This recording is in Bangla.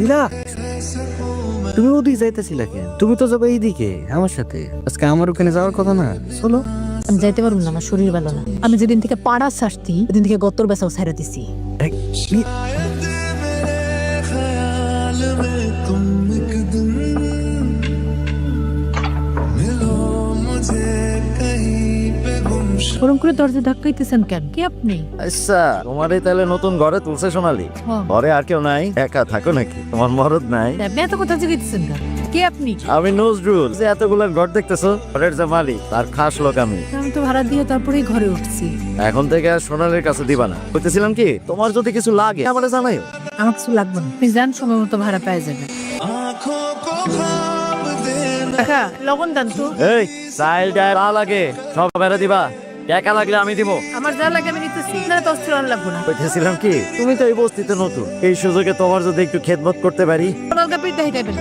নীলা তুমি ওদিকে যাইতেছিলা কেন? তুমি তো যাবে এইদিকে আমার সাথে। আজকে আমার ওখানে যাওয়ার কথা না? চলো আমি যাইতে পারব না আমার শরীর ভালো না। আমি যেদিন থেকে পাড়া শাস্তি ওদিন থেকে গত্তর বেসাও ছাইরা দিছি। ওরম করে দরজা ধাক্কাইতেছেন কেন? কি আপনি? আচ্ছা তোমার তাহলে নতুন ঘরে তুলছে সোনালি। হ্যাঁ। ঘরে আর কেউ নাই একা থাকো নাকি? তোমার মরদ নাই। আপনি এত কথা জিজ্ঞেসেন কে আপনি? আমি নজরুল। যে এতগুলো ঘর দেখতেছো ঘরের যে মালিক তার খাস লোক আমি। আমি তো ভাড়া দিয়ে তারপরেই ঘরে উঠছি। এখন থেকে আর সোনালির কাছে দিবা না। বলতেছিলাম কি তোমার যদি কিছু লাগে আমার জানাইও। আমার কিছু লাগবে না। আপনি যান সময় মতো ভাড়া পেয়ে যাবেন কাকা লবণ দান তো। এই চাইল ডাল লাগে সব বেড়া দিবা। টাকা লাগলে আমি দিব। আমার যা লাগে আমি নিতেছি না তো অস্ত্র আর না। বলতেছিলাম কি তুমি তো এই বস্তিতে নতুন। এই সুযোগে তোমার যদি একটু খেদমত করতে পারি। নলকা পিঠ দেখাইবেন